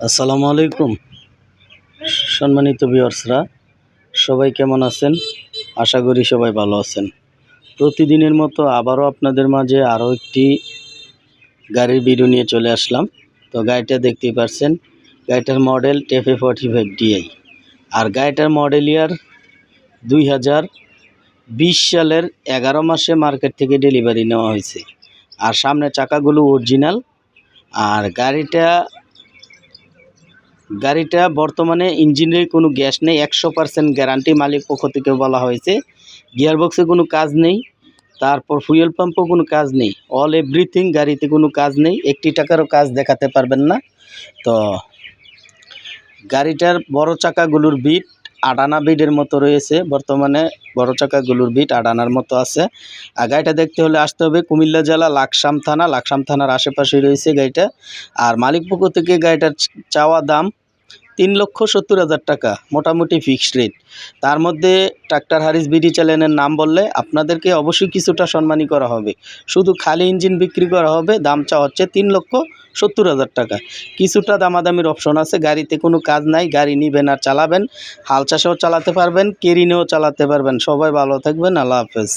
আসসালামু আলাইকুম। সম্মানিত ভিউয়ার্সরা, সবাই কেমন আছেন? আশা করি সবাই ভালো আছেন। প্রতিদিনের মতো আবারও আপনাদের মাঝে আরও একটি গাড়ির ভিডিও নিয়ে চলে আসলাম। তো গাড়িটা দেখতেই পারছেন, গাড়িটার model TAFE forty five DI আর গাড়িটার মডেল ইয়ার দুই হাজার বিশ সালের এগারো মাসে মার্কেট থেকে ডেলিভারি নেওয়া হয়েছে। আর সামনের চাকাগুলো অরিজিনাল। আর গাড়িটা গাড়িটা বর্তমানে ইঞ্জিনের কোনো গ্যাস নেই, একশো পার্সেন্ট গ্যারান্টি মালিক পক্ষ থেকে বলা হয়েছে। গিয়ারবক্সে কোনো কাজ নেই, তারপর ফুয়েল পাম্পও কোনো কাজ নেই, অল এভরিথিং গাড়িতে কোনো কাজ নেই, একটি টাকারও কাজ দেখাতে পারবেন না। তো গাড়িটার বড় চাকাগুলোর বিট আডানা বিটের মতো রয়েছে, বর্তমানে বড় চাকাগুলোর বিট আডানার মতো আছে। আর গাড়িটা দেখতে হলে আসতে হবে কুমিল্লা জেলা লাকসাম থানা, লাকসাম থানার আশেপাশে রয়েছে গাড়িটা। আর মালিক পক্ষ থেকে গাড়িটার চাওয়া দাম তিন লক্ষ সত্তর হাজার টাকা, মোটামুটি ফিক্সড রেট তার মধ্যে ট্রাক্টর হারিস বিডি চ্যানেলের নাম বললে আপনাদেরকে অবশ্যই কিছুটা সম্মানী করা হবে। শুধু খালি ইঞ্জিন বিক্রি করা হবে, দাম চা হচ্ছে তিন লক্ষ সত্তর হাজার টাকা। কিছুটা দামাদামির অপশন আছে, গাড়িতে কোনো কাজ নাই, গাড়ি নিবেন আর চালাবেন। হাল চাষেও চালাতে পারবেন, কেরিনেও চালাতে পারবেন। সবাই ভালো থাকবেন, আল্লাহ হাফেজ।